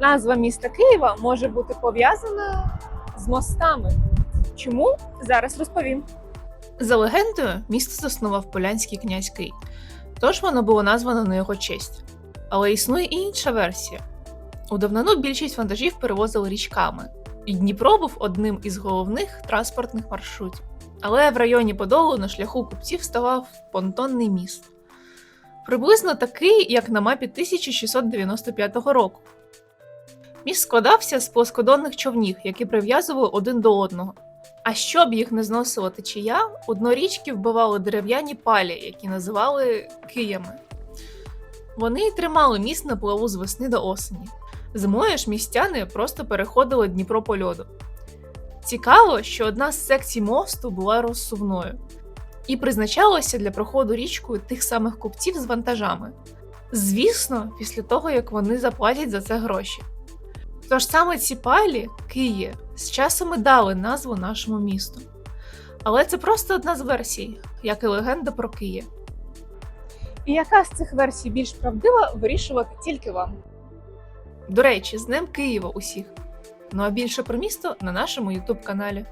Назва міста Києва може бути пов'язана з мостами. Чому? Зараз розповім. За легендою, місто заснував полянський князь Кий, тож воно було названо на його честь. Але існує і інша версія. У давнину більшість вантажів перевозили річками, і Дніпро був одним із головних транспортних маршрутів. Але в районі Подолу на шляху купців ставав понтонний міст. Приблизно такий, як на мапі 1695 року. Міст складався з плоскодонних човнів, які прив'язували один до одного. А щоб їх не зносила течія, у дно річки вбивали дерев'яні палі, які називали киями. Вони тримали міст на плаву з весни до осені. Зимою ж містяни просто переходили Дніпро по льоду. Цікаво, що одна з секцій мосту була розсувною і призначалася для проходу річкою тих самих купців з вантажами. Звісно, після того як вони заплатять за це гроші. Тож саме ці палі, Киї, з часом і дали назву нашому місту. Але це просто одна з версій, як і легенда про Київ. І яка з цих версій більш правдива, вирішувати тільки вам. До речі, з Днем Києва усіх. Ну а більше про місто на нашому ютуб каналі.